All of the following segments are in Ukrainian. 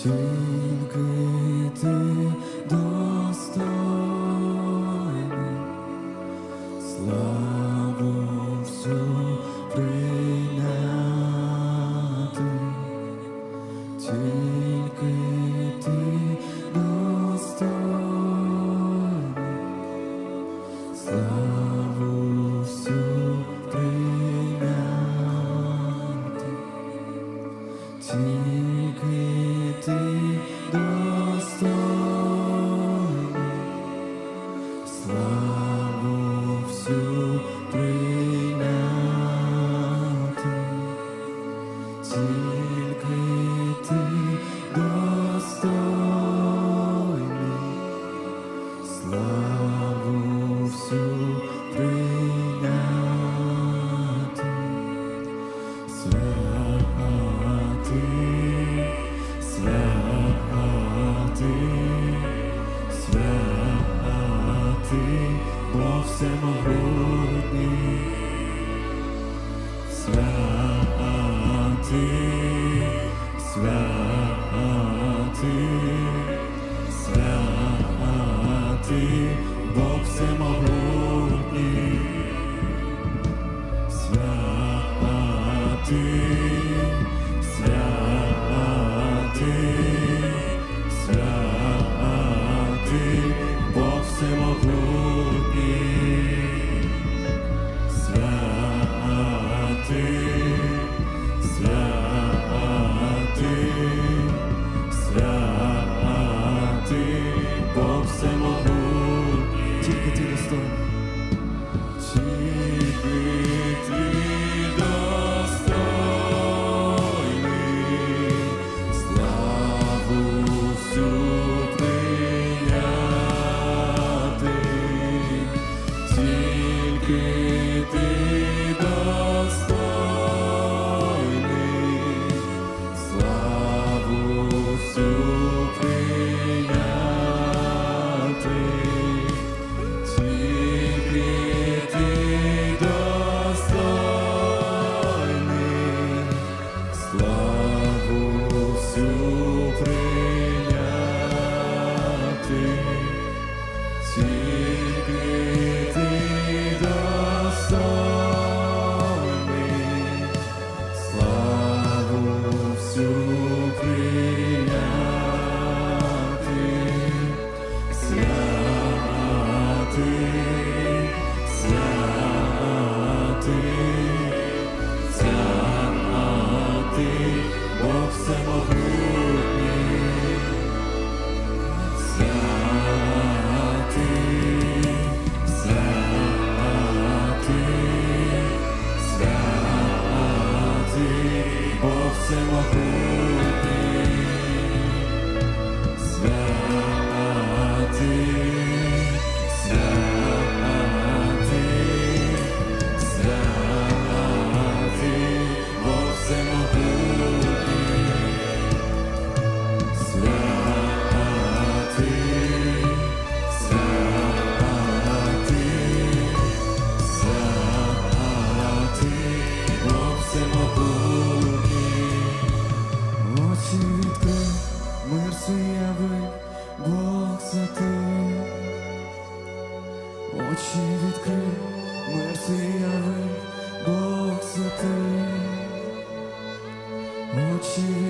记 Бог всемогутній, свят святий, святий, святий, Бог всемогутній.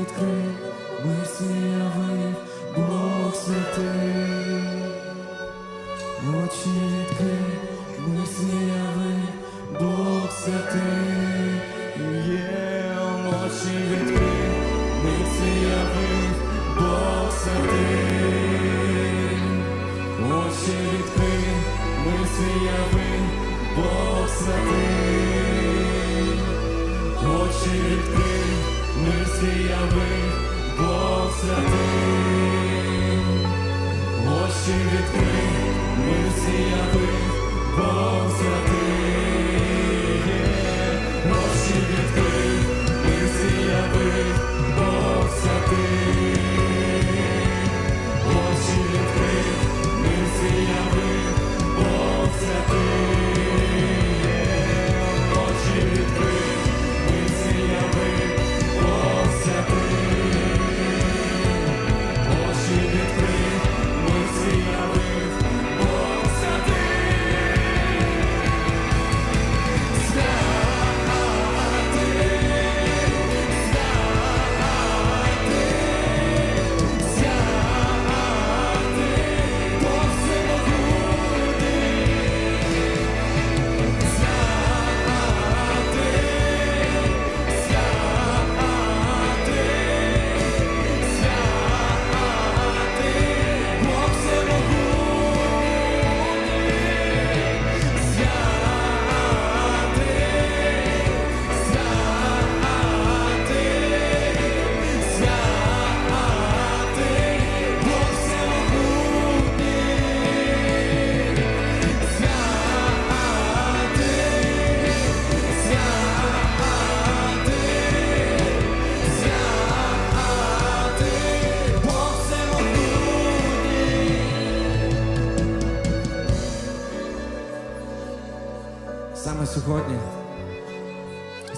відкрив, ми всі явив, очі відкрив, ми Бог святий, є очі ми всі Бог святий, очі відкрив, ми всі явив, Бог святий, очі відкрив мир сіяви, Бог святий, очі відкрив, мир сіяви, Бог святий.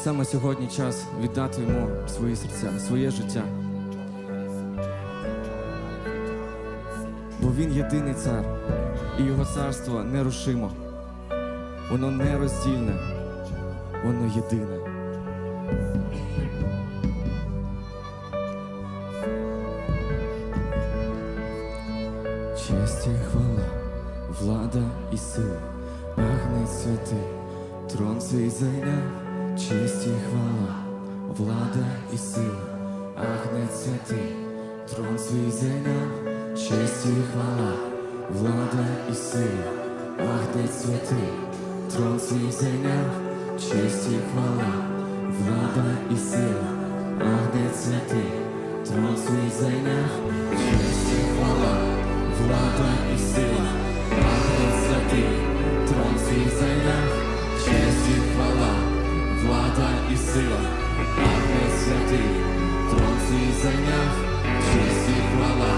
Саме сьогодні час віддати йому свої серця, своє життя. Бо він єдиний цар, і його царство нерушимо. Воно нероздільне, воно єдине. Честь і хвала, влада і сила, агнець святий, трон свій зайняв, честь і хвала, влада і сила, агнець святий, трон свій зайняв, честь і хвала, влада і сила, агнець святий, трон свій зайняв, честь і хвала, влада і сила, агнець святий, трон свій зайняв, честь і хвала, влада і сила, агнець святий, трон свій зайняв, честь і хвала, влада і сила, агнець святий, трон свій зайняв, честь і хвала,